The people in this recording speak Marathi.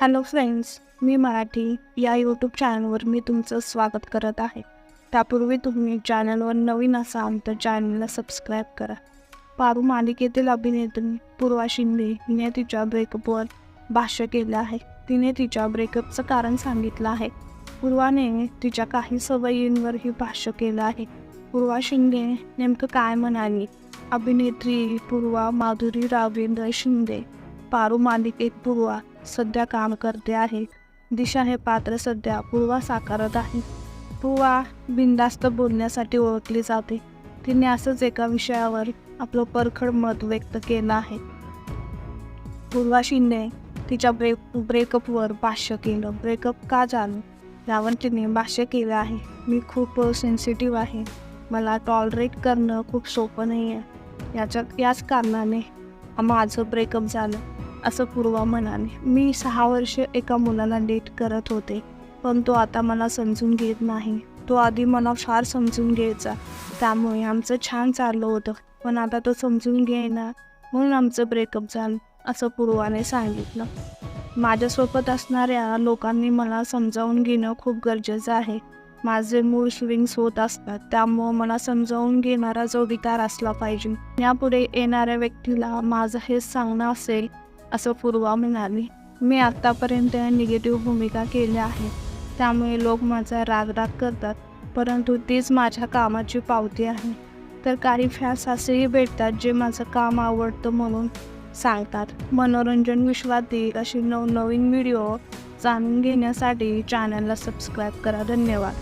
हॅलो फ्रेंड्स मी मराठी. या यूट्यूब चॅनलवर मी तुमचं स्वागत करत आहे. त्यापूर्वी तुम्ही चॅनलवर नवीन असाल तर चॅनलला सबस्क्राईब करा. पारू मालिकेतील अभिनेत्री पूर्वा शिंदे हिने तिच्या ब्रेकअपवर भाष्य केलं आहे. तिने तिच्या ब्रेकअपचं कारण सांगितलं आहे. पूर्वाने तिच्या काही सवयींवरही भाष्य केलं आहे. पूर्वा शिंदे नेमकं काय म्हणाली? अभिनेत्री पूर्वा माधुरी रावेंद्र शिंदे पारू मालिकेत पूर्वा सध्या काम करते आहे. दिशा हे पात्र सध्या पूर्वा साकारत आहे. पूर्वा बिनधास्त बोलण्यासाठी ओळखली जाते. तिने असंच एका विषयावर आपलं परखड मत व्यक्त केलं आहे. पूर्वा शिंदे तिच्या ब्रेक ब्रेकअपवर भाष्य केलं. ब्रेकअप का झालं? यावर तिने भाष्य केलं आहे. मी खूप सेन्सिटिव्ह आहे. मला टॉलरेट करणं खूप सोपं नाही आहे याच्या याच कारणाने माझं ब्रेकअप झालं. असं पूर्वा म्हणाले. मी सहा वर्ष एका मुलाला डेट करत होते पण तो आता मला समजून घेत नाही. तो आधी मला फार समजून घ्यायचा. त्यामुळे आमचं छान चाललं होतं पण आता तो समजून घेईना म्हणून आमचं ब्रेकअप झालं असं पूर्वाने सांगितलं. माझ्यासोबत असणाऱ्या लोकांनी मला समजावून घेणं खूप गरजेचं आहे. माझे मूळ स्विंग्स होत असतात त्यामुळं मला समजावून घेणारा जो विकार असला पाहिजे. यापुढे येणाऱ्या व्यक्तीला माझं हे सांगणं असेल असं पूर्वा म्हणाली मी आत्तापर्यंत निगेटिव्ह भूमिका केल्या आहेत. त्यामुळे लोक माझा रागराग करतात परंतु तीच माझ्या कामाची पावती आहे. तर काही फॅन्स असेही भेटतात जे माझं काम आवडतं म्हणून सांगतात. मनोरंजन विश्वात येईल अशी नवनवीन व्हिडिओ जाणून घेण्यासाठी चॅनलला सबस्क्राईब करा. धन्यवाद.